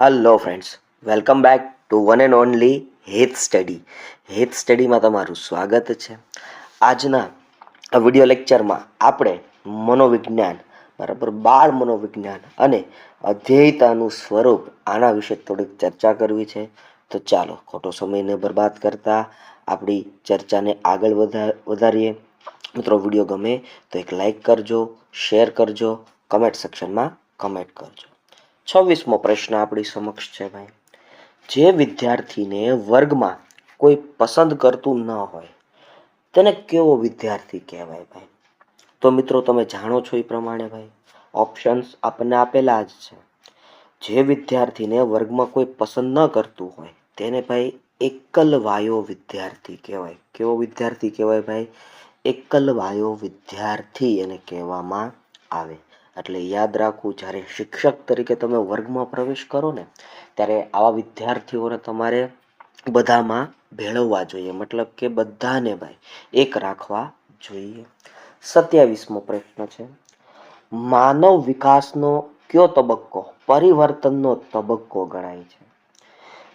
Hello friends welcome back to one and only હેથ study હેથ સ્ટડીમાં તમારું સ્વાગત છે. આજના વીડિયો લેક્ચરમાં આપણે મનોવિજ્ઞાન, બરાબર, બાળ મનોવિજ્ઞાન અને અધ્યયતાનું સ્વરૂપ આના વિશે થોડીક ચર્ચા કરવી છે. તો ચાલો, ખોટો સમયને બરબાદ કરતાં આપણી ચર્ચાને આગળ વધા, વધારીએ. મિત્રો વીડિયો ગમે તો એક લાઈક કરજો શેર કરજો કમેન્ટ સેક્શનમાં કમેન્ટ કરજો. છવ્વીસમો પ્રશ્ન આપણી સમક્ષ છે ભાઈ. જે વિદ્યાર્થીને વર્ગમાં કોઈ પસંદ કરતું ન હોય, તેને કેવો વિદ્યાર્થી કહેવાય ભાઈ? તો મિત્રો તમે જાણો છો એ પ્રમાણે ભાઈ ઓપ્શન્સ આપણને આપેલા જ છે. જે વિદ્યાર્થીને વર્ગમાં કોઈ પસંદ ન કરતું હોય, તેને ભાઈ એકલવાયો વિદ્યાર્થી કહેવાય. કેવો વિદ્યાર્થી કહેવાય ભાઈ? એકલવાયો વિદ્યાર્થી એને કહેવામાં આવે. એટલે યાદ રાખવું, જ્યારે શિક્ષક તરીકે તમે વર્ગમાં પ્રવેશ કરો ને, ત્યારે આવા વિદ્યાર્થીઓને તમારે બધામાં ભેળવવા જોઈએ. મતલબ કે બધાને ભાઈ એક રાખવા જોઈએ. સત્યાવીસમો પ્રશ્ન છે. માનવ વિકાસનો કયો તબક્કો? પરિવર્તનનો તબક્કો ગણાય છે.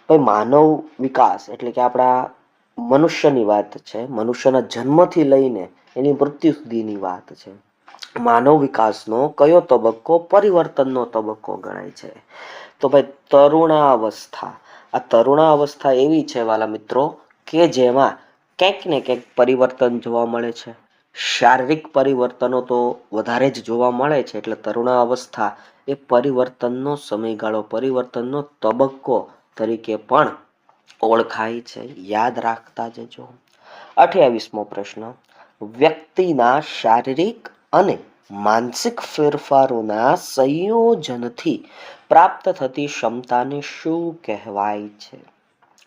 ભાઈ માનવ વિકાસ એટલે કે આપણા મનુષ્યની વાત છે. મનુષ્યના જન્મથી લઈને એની મૃત્યુ સુધીની વાત છે. માનવ વિકાસનો કયો તબક્કો પરિવર્તનનો તબક્કો ગણાય છે? તો ભાઈ, તરુણાવસ્થા. આ તરુણાવસ્થા એવી છે વાલા મિત્રો કે જેમાં ક્યાંક ને ક્યાંક પરિવર્તન જોવા મળે છે. શારીરિક પરિવર્તનો તો વધારે જ જોવા મળે છે, એટલે તરુણાવસ્થા એ પરિવર્તનનો સમયગાળો, પરિવર્તનનો તબક્કો તરીકે પણ ઓળખાય છે. યાદ રાખતા જજો. અઠ્યાવીસમો પ્રશ્ન. વ્યક્તિના શારીરિક અને માનસિક ફેરફારોના સંયોજનથી પ્રાપ્ત થતી ક્ષમતાને શું કહેવાય છે?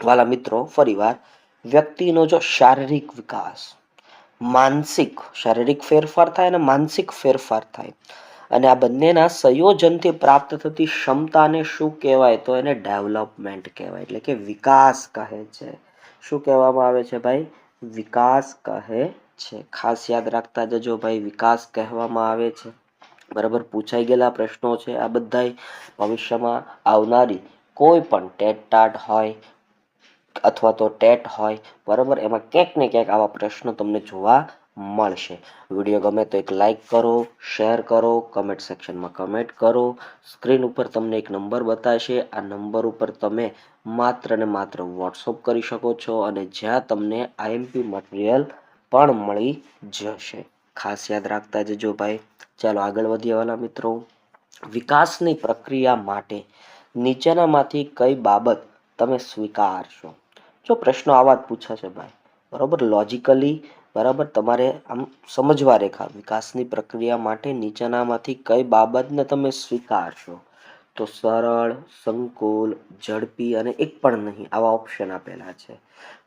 વાલા મિત્રો, ફરીવાર, વ્યક્તિનો જો શારીરિક વિકાસ, માનસિક, શારીરિક ફેરફાર થાય અને માનસિક ફેરફાર થાય, અને આ બંનેના સંયોજનથી પ્રાપ્ત થતી ક્ષમતાને શું કહેવાય? તો એને ડેવલપમેન્ટ કહેવાય, એટલે કે વિકાસ કહે છે. શું કહેવામાં આવે છે ભાઈ? વિકાસ કહે છે. ખાસ યાદ રાખતા જજો ભાઈ, વિકાસ કહેવામાં આવે છે. બરાબર પૂછાઈ ગયેલા પ્રશ્નો છે. આ બધાય ભવિષ્યમાં આવનારી કોઈ પણ ટેટ ટાટ હોય અથવા તો ટેટ હોય, બરાબર, એમાં ક્યાંક ને ક્યાંક આવા પ્રશ્નો તમને જોવા મળશે. વીડિયો ગમે તો એક લાઈક કરો, શેર કરો, કમેન્ટ સેક્શનમાં કમેન્ટ કરો. સ્ક્રીન ઉપર તમને એક નંબર બતાવશે આ નંબર ઉપર તમે માત્ર ને માત્ર વોટ્સઅપ કરી શકો છો અને જ્યાં તમને આઈએમપી મટીરિયલ પણ મળી જશે. ખાસ યાદ રાખતા જજો ભાઈ. ચાલો આગળ વધીએ વાલા મિત્રો. વિકાસની પ્રક્રિયા માટે નીચેનામાંથી કઈ બાબત તમે સ્વીકારશો? જો પ્રશ્નો આવા જ પૂછાશે ભાઈ. બરાબર? લોજિકલી બરાબર? તમારે આમ સમજવા રેખા. વિકાસની પ્રક્રિયા માટે નીચેનામાંથી કઈ બાબતને તમે સ્વીકારશો? તો સરળ, સંકુલ, ઝડપી અને એક પણ નહીં. આવા ઓપ્શન આપેલા છે.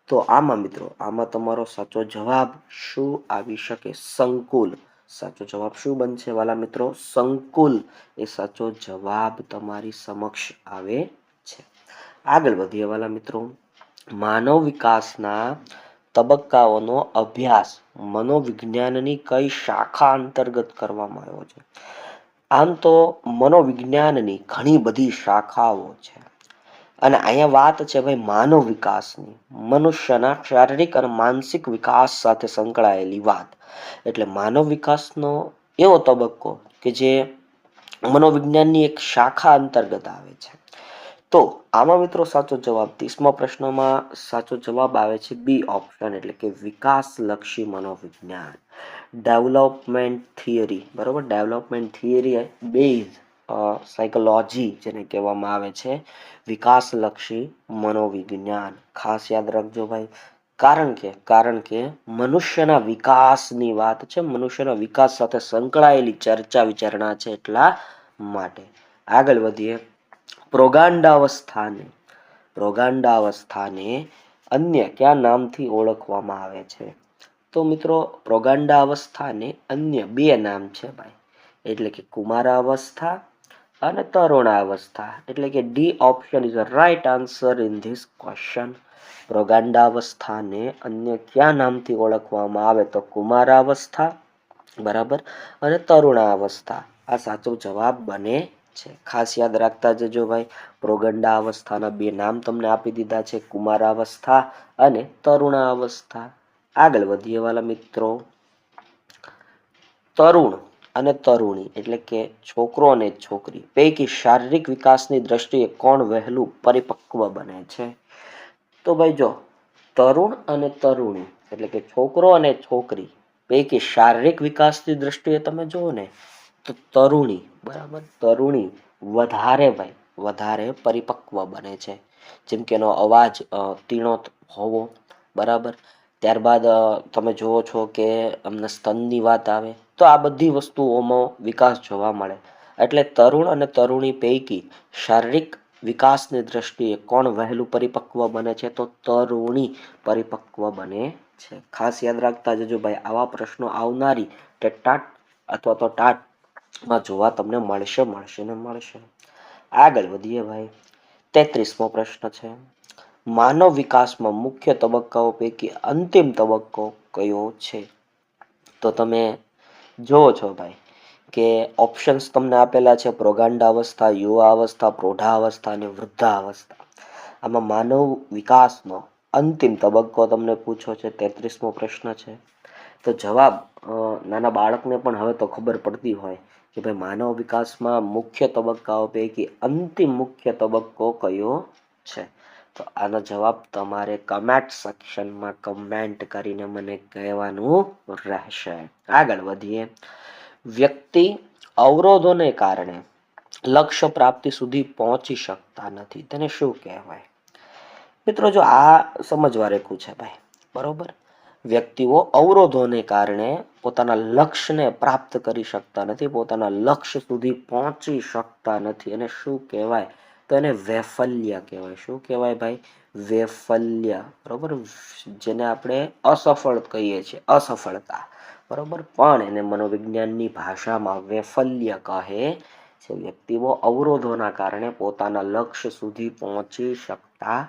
તો આમાં મિત્રો, આમાં તમારો સાચો જવાબ શું આવી શકે? સંકુલ. સાચો જવાબ શું બનશે વાલા મિત્રો? સંકુલ. એ સાચો જવાબ તમારી સમક્ષ આવે છે. આગળ વધીએ વાલા મિત્રો. માનવ વિકાસના તબક્કાઓનો અભ્યાસ મનોવિજ્ઞાનની કઈ શાખા અંતર્ગત કરવામાં આવ્યો છે? આમ તો મનોવિજ્ઞાનની ઘણી બધી શાખાઓ છે. અને અહીંયા વાત છે ભાઈ માનવ વિકાસની. મનુષ્યના શારીરિક અને માનસિક વિકાસ સાથે સંકળાયેલી વાત. એટલે માનવ વિકાસનો એવો તબક્કો કે જે મનોવિજ્ઞાનની એક શાખા અંતર્ગત આવે છે. તો આમાં મિત્રો સાચો જવાબ ત્રીસમા પ્રશ્નમાં સાચો જવાબ આવે છે બી ઓપ્શન, એટલે કે વિકાસલક્ષી મનોવિજ્ઞાન. ડેવલપમેન્ટ થિયરી બરાબર? Development theory base. સાયકોલોજી જેને કહેવામાં આવે છે, વિકાસલક્ષી મનોવિજ્ઞાન. ખાસ યાદ રાખજો ભાઈ. કારણ કે કારણ કે મનુષ્યના વિકાસની વાત છે, મનુષ્યના વિકાસ સાથે સંકળાયેલી ચર્ચા વિચારણા છે એટલા માટે. આગળ વધીએ. પ્રોગાંડાવસ્થાને પ્રોગાંડાવસ્થાને અન્ય કયા નામથી ઓળખવામાં આવે છે? તો મિત્રો, પ્રોગાંડાવસ્થાને અન્ય બે નામ છે ભાઈ. એટલે કે કુમારાવસ્થા અને તરુણાવસ્થા એટલે કે D option is right answer in this question પ્રોગાંડાવસ્થાને અન્ય કયા નામથી ઓળખવામાં આવે તો કુમારાવસ્થા, બરાબર? અને તરુણાવસ્થા. આ સાચો જવાબ બને છે. ખાસ યાદ રાખતા જજો ભાઈ પ્રોગંડા અવસ્થાના બે નામ તમને આપી દીધા છે, કુમારાવસ્થા અને તરુણાવસ્થા. આગળ વધીએ વાલા મિત્રો. તરુણ અને તરુણી, એટલે કે છોકરો અને છોકરી, પૈકી શારીરિક વિકાસની દ્રષ્ટિએ કોણ વહેલું પરિપક્વ બને છે? તો ભાઈ જો, તરુણ અને તરુણી, એટલે કે છોકરો અને છોકરી, પૈકી શારીરિક વિકાસની દ્રષ્ટિએ તમે જુઓ ને, તો તરુણી, બરાબર, તરુણી વધારે ભાઈ, વધારે પરિપક્વ બને છે. જેમ કે એનો અવાજ તીણો હોવો, બરાબર. ત્યારબાદ તમે જુઓ છો કે અમને સ્તનની વાત આવે તો આ બધી વસ્તુઓમાં વિકાસ જોવા મળે. એટલે તરુણ અને તરુણી પૈકી શારીરિક વિકાસની દ્રષ્ટિએ કોણ વહેલું પરિપક્વ બને છે, તો તરુણી પરિપક્વ બને છે. ખાસ યાદ રાખતા જજો ભાઈ, આવા પ્રશ્નો આવનારી ટેટાટ અથવા તો ટાટમાં જોવા તમને મળશે મળશે ને મળશે. આગળ વધીએ ભાઈ. તેત્રીસમો પ્રશ્ન છે. માનવ વિકાસમાં મુખ્ય તબક્કાઓ પૈકી અંતિમ તબક્કો કયો છે? તો તમે જુઓ છો ભાઈ, કે ઓપ્શન્સ તમને આપેલા છે પ્રોગાંડાવસ્થા યુવા અવસ્થા પ્રૌઢાવસ્થા અને વૃદ્ધા અવસ્થા આમાં માનવ વિકાસનો અંતિમ તબક્કો તમને પૂછો છે, તેત્રીસમો પ્રશ્ન છે. તો જવાબ નાના બાળકને પણ હવે તો ખબર પડતી હોય કે ભાઈ માનવ વિકાસમાં મુખ્ય તબક્કાઓ પૈકી અંતિમ મુખ્ય તબક્કો કયો છે. તો આનો જવાબ તમારે કમેન્ટ સેક્શનમાં કમેન્ટ કરીને મને કહેવાનું રહેશે. આગળ વધીએ. વ્યક્તિ અવરોધોને કારણે લક્ષ્ય પ્રાપ્તિ સુધી પહોંચી શકતા નથી. તેને શું કહેવાય? મિત્રો, જો આ સમજવા રેખું છે ભાઈ, બરોબર? વ્યક્તિઓ અવરોધોને કારણે પોતાના લક્ષ્યને પ્રાપ્ત કરી શકતા નથી, પોતાના લક્ષ્ય સુધી પહોંચી શકતા નથી. અને શું કહેવાય? તો એને વૈફલ્ય કહેવાય. શું કહેવાય ભાઈ? વૈફલ્ય. બરોબર? જેને આપણે અસફળ કહીએ છીએ. અસફળતા. બરોબર? પણ એને મનોવિજ્ઞાનની ભાષામાં વૈફલ્ય કહે છે. વ્યક્તિઓ અવરોધોના કારણે પોતાના લક્ષ્ય સુધી પહોંચી શકતા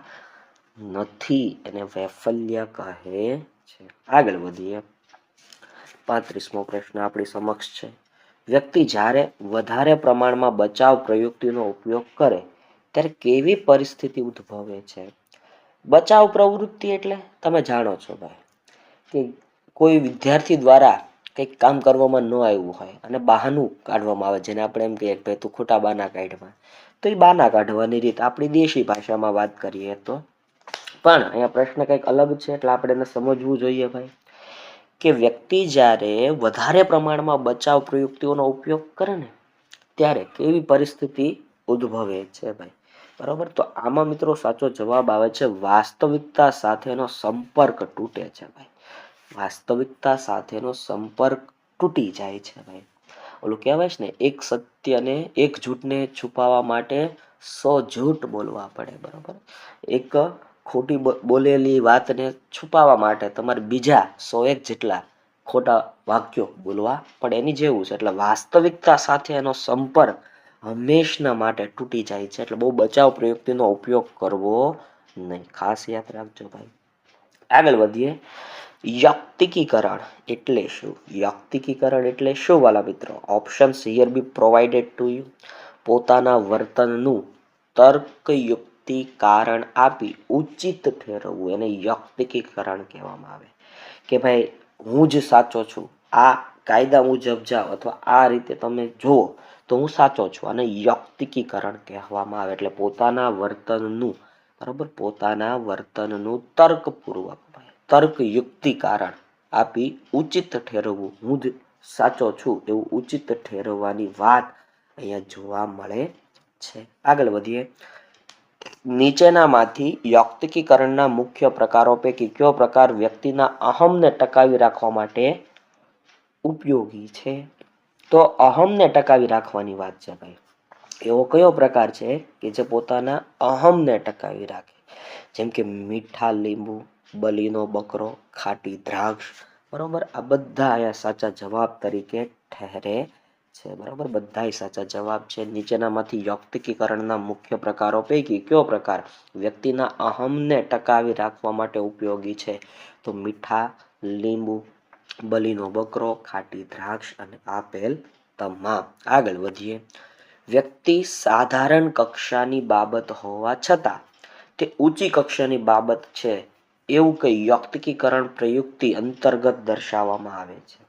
નથી. એને વૈફલ્ય કહે છે. આગળ વધીએ. પાંત્રીસમો પ્રશ્ન આપણી સમક્ષ છે. વ્યક્તિ જ્યારે વધારે પ્રમાણમાં બચાવ પ્રયુક્તિનો ઉપયોગ કરે ત્યારે કેવી પરિસ્થિતિ ઉદ્ભવે છે? બચાવ પ્રવૃત્તિ એટલે? તમે જાણો છો ભાઈ કે કોઈ વિદ્યાર્થી દ્વારા કંઈક કામ કરવામાં ન આવ્યું હોય અને બહાનું કાઢવામાં આવે, જેને આપણે એમ કહીએ કે ભાઈ તું ખોટા બાના કાઢવા. તો એ બાના કાઢવાની રીત આપણી દેશી ભાષામાં વાત કરીએ તો. પણ અહીંયા પ્રશ્ન કંઈક અલગ છે, એટલે આપણે એને સમજવું જોઈએ ભાઈ. કે વ્યક્તિ જ્યારે વધારે પ્રમાણમાં બચાવ પ્રયુક્તિઓનો ઉપયોગ કરે ને, ત્યારે કેવી પરિસ્થિતિ ઉદ્ભવે છે ભાઈ? બરોબર? તો આમાં મિત્રો સાચો જવાબ આવે છે વાસ્તવિકતા સાથેનો સંપર્ક તૂટે છે ભાઈ. વાસ્તવિકતા સાથેનો સંપર્ક તૂટી જાય છે ભાઈ. ઓલું કહેવાય છે ને, એક સત્યને એક જૂઠને છુપાવવા માટે સો જૂઠ બોલવા પડે, બરોબર? એક ખોટી બોલેલી વાતને છુપાવવા માટે તમારે બીજા સો એક જેટલા ખોટા વાક્યો બોલવા પડે. એની જેવું છે. એટલે વાસ્તવિકતા સાથે એનો સંપર્ક હંમેશના માટે તૂટી જાય છે. એટલે બહુ બચાવ પ્રયુક્તિનો ઉપયોગ કરવો નહીં. ખાસ યાદ રાખજો ભાઈ. આગળ વધીએ. યક્તિકીકરણ એટલે શું? યક્તિકીકરણ એટલે શું વાલા મિત્રો? Options here be provided to you પોતાના વર્તનનું તર્કયુક્તિ કારણ આપી ઉચિત ઠેરવવું. એને યક્તિકીકરણ કહેવામાં આવે. કે ભાઈ, હું જ સાચો છું. આ કાયદા મુજબ જાઓ અથવા આ રીતે તમે જુઓ. તો હું સાચો છું અને યક્તિકીકરણ કહેવામાં આવે એટલે પોતાના વર્તનનું, બરાબર? પોતાના વર્તનનું તર્કપૂર્વક તર્ક યુક્તિકારણ કારણ આપી ઉચિત ઠેરવવું. હું જ સાચો છું એવું ઉચિત ઠેરવવાની વાત અહીંયા જોવા મળે છે. આગળ વધીએ. નીચેનામાંથી યૌક્તિકીકરણના મુખ્ય પ્રકારો પૈકી કયો પ્રકાર વ્યક્તિના અહમને ટકાવી રાખવા માટે ઉપયોગી છે? તો અહમને ટકાવી રાખવાની વાત છે ભાઈ. એવો કયો પ્રકાર છે કે જે પોતાના અહમને ટકાવી રાખે? જેમ કે મીઠા લીંબુ, બલીનો બકરો, ખાટી દ્રાક્ષ, બરાબર? આ બધા અહીંયા સાચા જવાબ તરીકે ઠહેરે છે, બરાબર? બધાય સાચા જવાબ છે. નીચેનામાંથી વ્યક્તિકીકરણના મુખ્ય પ્રકારો પૈકી કયો પ્રકાર વ્યક્તિના અહમને ટકાવી રાખવા માટે ઉપયોગી છે? તો મીઠા, લીંબુ બલીનો બકરો, ખાટી દ્રાક્ષ અને આપેલ તમામ. આગળ વધીએ. વ્યક્તિ સાધારણ કક્ષાની બાબત હોવા છતાં તે ઊંચી કક્ષાની બાબત છે એવું કંઈ વ્યક્તિકીકરણ પ્રયુક્તિ અંતર્ગત દર્શાવવામાં આવે છે.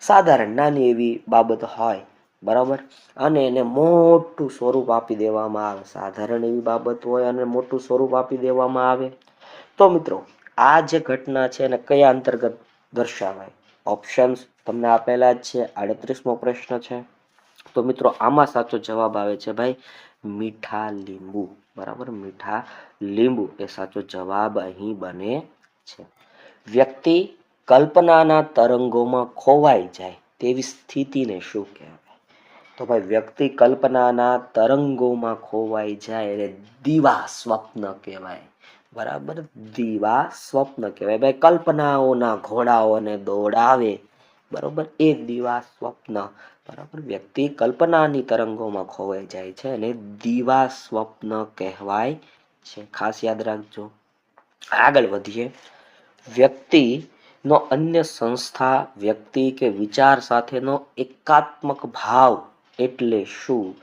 સાધારણ નાની એવી બાબત હોય, બરાબર? અને એને મોટું સ્વરૂપ આપી દેવામાં આવે. સાધારણ એવી બાબત હોય અને મોટું સ્વરૂપ આપી દેવામાં આવે. તો મિત્રો, આ જે ઘટના છે એને કયા અંતર્ગત દર્શાવાય? ઓપ્શન્સ તમને આપેલા જ છે. આડત્રીસમો પ્રશ્ન છે. તો મિત્રો, આમાં સાચો જવાબ આવે છે ભાઈ, મીઠા લીંબુ. બરાબર? મીઠા લીંબુ એ સાચો જવાબ અહીં બને છે. વ્યક્તિ કલ્પનાના તરંગોમાં ખોવાઈ જાય તેવી સ્થિતિને શું કહેવાય? તો ભાઈ વ્યક્તિ કલ્પનાના તરંગોમાં ખોવાઈ જાય એટલે દીવા સ્વપ્ન કહેવાય. બરાબર? દીવા સ્વપ્ન કહેવાય. ભાઈ કલ્પનાઓના ઘોડાઓને દોડાવે. બરોબર? એ દીવા સ્વપ્ન. બરાબર? વ્યક્તિ કલ્પનાની તરંગોમાં ખોવાઈ જાય છે અને દીવા સ્વપ્ન કહેવાય છે. ખાસ યાદ રાખજો. આગળ વધીએ. વ્યક્તિનો અન્ય સંસ્થા, વ્યક્તિ કે વિચાર સાથેનો એકાત્મક ભાવ એટલે શું?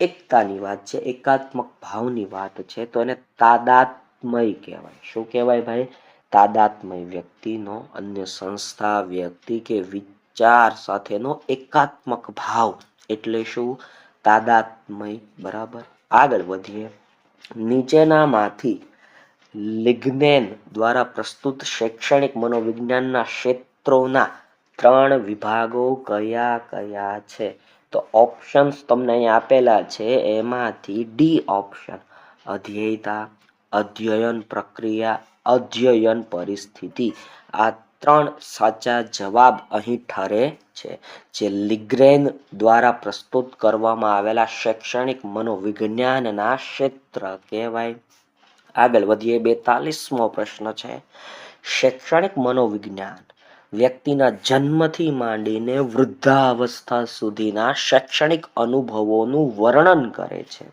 એકતાની વાત છે, એકાત્મક ભાવની વાત છે, તો એને તાદાત્મય કહેવાય. શું કહેવાય ભાઈ? તાદાત્મય વ્યક્તિનો, અન્ય સંસ્થા વ્યક્તિ કે વિચાર સાથેનો એકાત્મક ભાવ. એટલે શું? તાદાત્મય. બરાબર? આગળ વધીએ. નીચેનામાંથી લિગ્નેન દ્વારા પ્રસ્તુત શૈક્ષણિક મનોવિજ્ઞાનના ક્ષેત્રોના ત્રણ વિભાગો કયા કયા છે? તો ઓપ્શન્સ તમને અહીંયા આપેલા છે. એમાંથી ડી ઓપ્શન અધ્યેયતા, અધ્યયન પ્રક્રિયા, અધ્યયન પરિસ્થિતિ. આ ત્રણ સાચા જવાબ અહીં ઠરે છે. જે લિગ્રેન દ્વારા પ્રસ્તુત કરવામાં આવેલા શૈક્ષણિક મનોવિજ્ઞાનના ક્ષેત્ર કહેવાય. આગળ વધીએ, બેતાલીસમો પ્રશ્ન છે. શૈક્ષણિક મનોવિજ્ઞાન વ્યક્તિના જન્મથી માંડીને વૃદ્ધાવસ્થા સુધીના શૈક્ષણિક અનુભવોનું વર્ણન કરે છે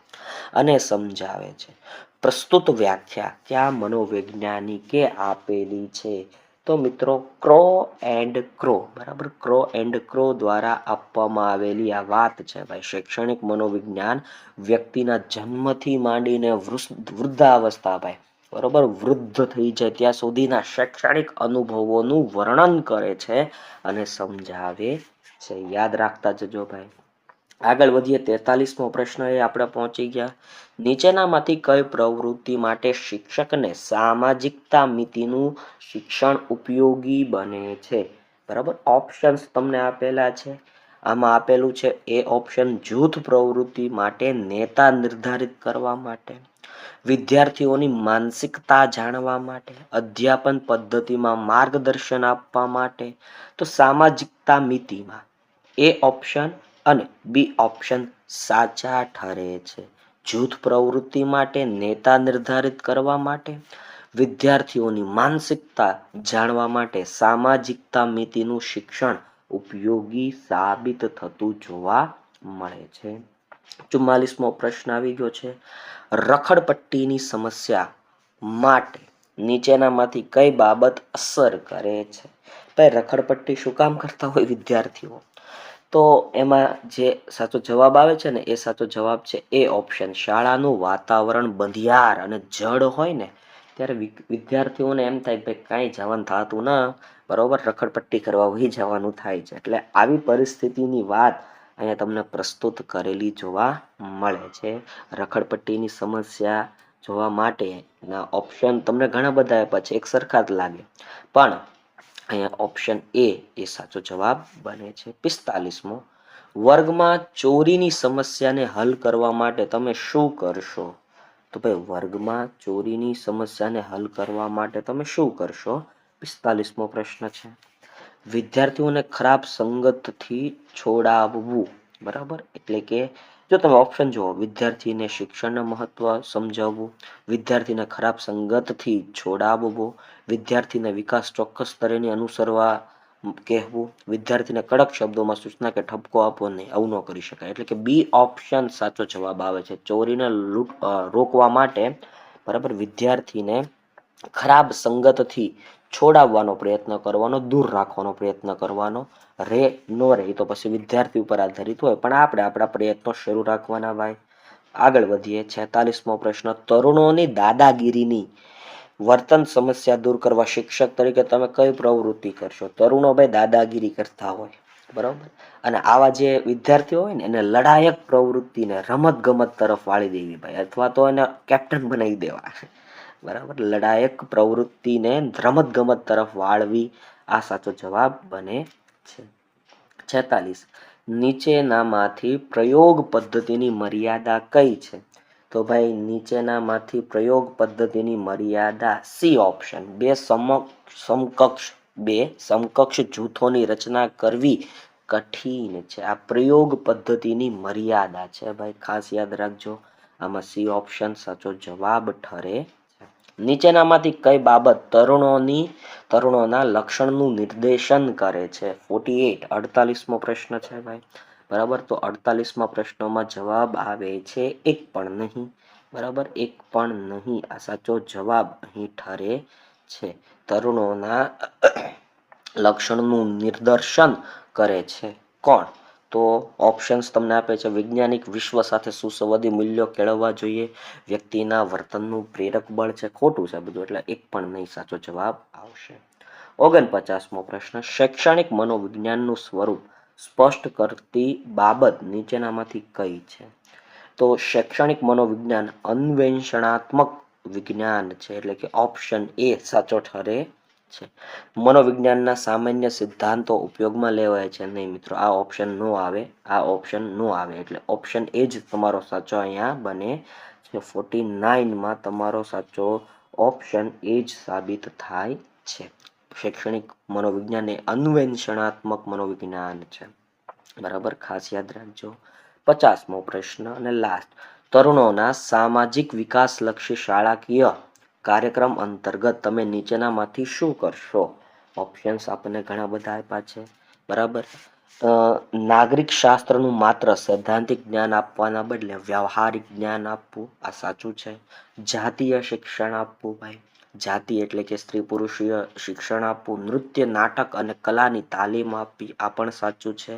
અને સમજાવે છે. પ્રસ્તુત વ્યાખ્યા ક્યાં મનોવૈજ્ઞાનિકે આપેલી છે? તો મિત્રો, ક્રો એન્ડ ક્રો, બરાબર? ક્રો એન્ડ ક્રો દ્વારા આપવામાં આવેલી આ વાત છે ભાઈ. શૈક્ષણિક મનોવિજ્ઞાન વ્યક્તિના જન્મથી માંડીને વૃદ્ધાવસ્થા ભાઈ. બરોબર? વૃદ્ધ થઈ જાય ત્યાં સુધીના શૈક્ષણિક અનુભવોનું વર્ણન કરે છે અને સમજાવે છે. યાદ રાખતા જજો ભાઈ. આગળ વધીએ, તેતાલીસમો પ્રશ્ન એ આપણે પહોંચી ગયા. નીચેનામાંથી કઈ પ્રવૃત્તિ માટે શિક્ષકને સામાજિકતા મિતિનું શિક્ષણ ઉપયોગી બને છે? બરાબર? ઓપ્શન્સ તમને આપેલા છે. આમાં આપેલું છે, એ ઓપ્શન જૂથ પ્રવૃત્તિ માટે નેતા નિર્ધારિત કરવા માટે. વિદ્યાર્થીઓની માનસિકતા જાણવા માટે, અધ્યાપન પદ્ધતિમાં માર્ગદર્શન આપવા માટે, તો સામાજિકતા મિતિમાં. એ ઓપ્શન અને બી ઓપ્શન સાચા ઠરે છે. જૂથ પ્રવૃત્તિ માટે નેતા નિર્ધારિત કરવા માટે, વિદ્યાર્થીઓની માનસિકતા જાણવા માટે સામાજિકતા મિતિનું શિક્ષણ ઉપયોગી સાબિત થતું જોવા મળે છે. ચુમ્માલીસમો પ્રશ્ન આવી ગયો છે. રખડપટ્ટીની સમસ્યા માટે નીચેનામાંથી કઈ બાબત અસર કરે છે? ભાઈ, રખડપટ્ટી શું કામ કરતા હોય વિદ્યાર્થીઓ? તો એમાં જે સાચો જવાબ આવે છે ને, એ સાચો જવાબ છે એ ઓપ્શન. શાળાનું વાતાવરણ બંધિયાર અને જડ હોય ને, ત્યારે વિદ્યાર્થીઓને એમ થાય ભાઈ, કાંઈ જવાનું થતું ના, બરોબર? રખડપટ્ટી કરવા વહી જવાનું થાય છે. એટલે આવી પરિસ્થિતિની વાત અહીંયા તમને પ્રસ્તુત કરેલી જોવા મળે છે. રખડપટ્ટીની સમસ્યા જોવા માટેના ઓપ્શન તમને ઘણા બધા આપ્યા છે. એક સરખા જ લાગે. પણ અહીંયા ઓપ્શન એ એ સાચો જવાબ બને છે. પિસ્તાલીસમો. વર્ગમાં ચોરીની સમસ્યાને હલ કરવા માટે તમે શું કરશો? તો ભાઈ, વર્ગમાં ચોરીની સમસ્યાને હલ કરવા માટે તમે શું કરશો? પિસ્તાલીસમો પ્રશ્ન છે. વિદ્યાર્થીઓને ખરાબ સંગતથી છોડાવવું. બરાબર? એટલે કે જો તમે ઓપ્શન જુઓ, વિદ્યાર્થીને શિક્ષણનું મહત્વ સમજાવવું, વિદ્યાર્થીને ખરાબ સંગતથી છોડાવવો, વિદ્યાર્થીને વિકાસ ચોક્કસ સ્તરેની અનુસરવા કહેવું, વિદ્યાર્થીને કડક શબ્દોમાં સૂચના કે ઠપકો આપવો નહીં, આવું ન કરી શકાય. એટલે કે બી ઓપ્શન સાચો જવાબ આવે છે. ચોરીને રોકવા માટે, બરાબર? વિદ્યાર્થીને ખરાબ સંગતથી છોડાવવાનો પ્રયત્ન કરવાનો, દૂર રાખવાનો પ્રયત્ન કરવાનો, રે ન રહે તો પછી વિદ્યાર્થી ઉપર આધારિત હોય. પણ આપણે આપણા પ્રયત્નો શરૂ રાખવાના ભાઈ. આગળ વધીએ. છેતાલીસમો પ્રશ્ન, તરુણોની દાદાગીરીની વર્તન સમસ્યા દૂર કરવા શિક્ષક તરીકે તમે કઈ પ્રવૃત્તિ કરશો? તરુણો ભાઈ દાદાગીરી કરતા હોય. બરાબર? અને આવા જે વિદ્યાર્થીઓ હોય ને, એને લડાયક પ્રવૃત્તિને રમત ગમત તરફ વાળી દેવી ભાઈ. અથવા તો એને કેપ્ટન બનાવી દેવા. બરાબર? લડાયક પ્રવૃત્તિને રમત ગમત તરફ વાળવી આ સાચો જવાબ બને છે. છેતાલીસ. નીચેનામાંથી પ્રયોગ પદ્ધતિની મર્યાદા કઈ છે? તો ભાઈ, નીચેનામાંથી પ્રયોગ પદ્ધતિની મર્યાદા સી ઓપ્શન. બે સમક્ષ સમકક્ષ, બે સમકક્ષ જૂથોની રચના કરવી કઠિન છે. આ પ્રયોગ પદ્ધતિની મર્યાદા છે. ભાઈ, ખાસ યાદ રાખજો. આમાં સી ઓપ્શન સાચો જવાબ ઠરે નીચેનામાંથી કઈ બાબત તરુણોની, તરુણોના લક્ષણનું નિર્દેશન કરે છે? ફોર્ટી એટ અડતાલીસમો પ્રશ્ન છે ભાઈ. બરાબર? તો અડતાલીસમાં પ્રશ્નોમાં જવાબ આવે છે, એક પણ નહીં. બરાબર? એક પણ નહીં. આ સાચો જવાબ અહીં ઠરે છે. તરુણોના લક્ષણનું નિદર્શન કરે છે. કોણ? તો ઓપ્શન્સ તમને આપે છે. વૈજ્ઞાનિક વિશ્વ સાથે સુસંવાદી મૂલ્યો કેળવવા જોઈએ. વ્યક્તિના વર્તનનું પ્રેરક બળ છે. ખોટું છે બધું, એટલે એક પણ નહીં, સાચો જવાબ આવશે. ઓગણપચાસમો પ્રશ્ન, શૈક્ષણિક મનોવિજ્ઞાનનું સ્વરૂપ સ્પષ્ટ કરતી બાબત નીચેનામાંથી કઈ છે? તો શૈક્ષણિક મનોવિજ્ઞાન અન્વેષણાત્મક વિજ્ઞાન છે, એટલે કે ઓપ્શન એ સાચો ઠરે છે. મનોવિજ્ઞાનના સામાન્ય સિદ્ધાંતો ઉપયોગમાં લેવાય છે નહીં મિત્રો. આ ઓપ્શન નો આવે. આ ઓપ્શન નો આવે. એટલે ઓપ્શન એ જ તમારો સાચો અહીંયા બને છે. ફોર્ટી નાઇનમાં તમારો સાચો ઓપ્શન એ જ સાબિત થાય છે. શૈક્ષણિક મનોવિજ્ઞાન એ અન્વેષણાત્મક મનોવિજ્ઞાન છે. બરાબર? ખાસ યાદ રાખજો. પચાસમો પ્રશ્ન અને લાસ્ટ તરુણોના સામાજિક વિકાસલક્ષી શાળાકીય કાર્યક્રમ અંતર્ગત તમે નીચેનામાંથી શું કરશો? ઓપ્શન્સ આપણને ઘણા બધા આપ્યા છે. બરાબર? નાગરિક શાસ્ત્રનું માત્ર સૈદ્ધાંતિક જ્ઞાન આપવાના બદલે વ્યવહારિક જ્ઞાન આપવું, આ સાચું છે. જાતીય શિક્ષણ આપવું ભાઈ. જાતિ એટલે કે સ્ત્રી પુરુષીય શિક્ષણ આપવું, નૃત્ય, નાટક અને કલાની તાલીમ આપવી, આ પણ સાચું છે.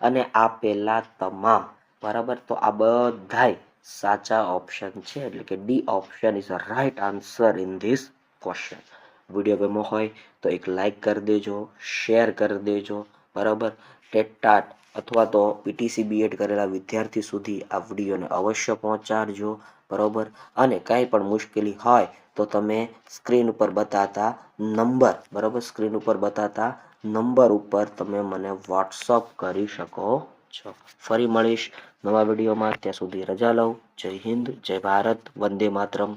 અને આ પહેલાં તમામ. બરાબર? તો આ બધાય સાચા ઓપ્શન છે, એટલે કે D option is a right answer in this question video ગમો હોય તો એક લાઈક કરી દેજો શેર કરી દેજો, બરાબર? ટેટાટ અથવા તો પીટીસી બીએડ કરેલા વિદ્યાર્થી સુધી આ વિડીયોને અવશ્ય પહોંચાડજો, બરાબર? અને કાંઈ પણ મુશ્કેલી હોય તો તમે સ્ક્રીન ઉપર બતાતા નંબર, બરાબર? સ્ક્રીન ઉપર બતાતા નંબર ઉપર તમે મને વોટ્સઅપ કરી શકો. છો. ફરી મળીશ નવા વિડીયોમાં. ત્યાં સુધી રજા લઉં. જય હિન્દ, જય ભારત, વંદે માતરમ.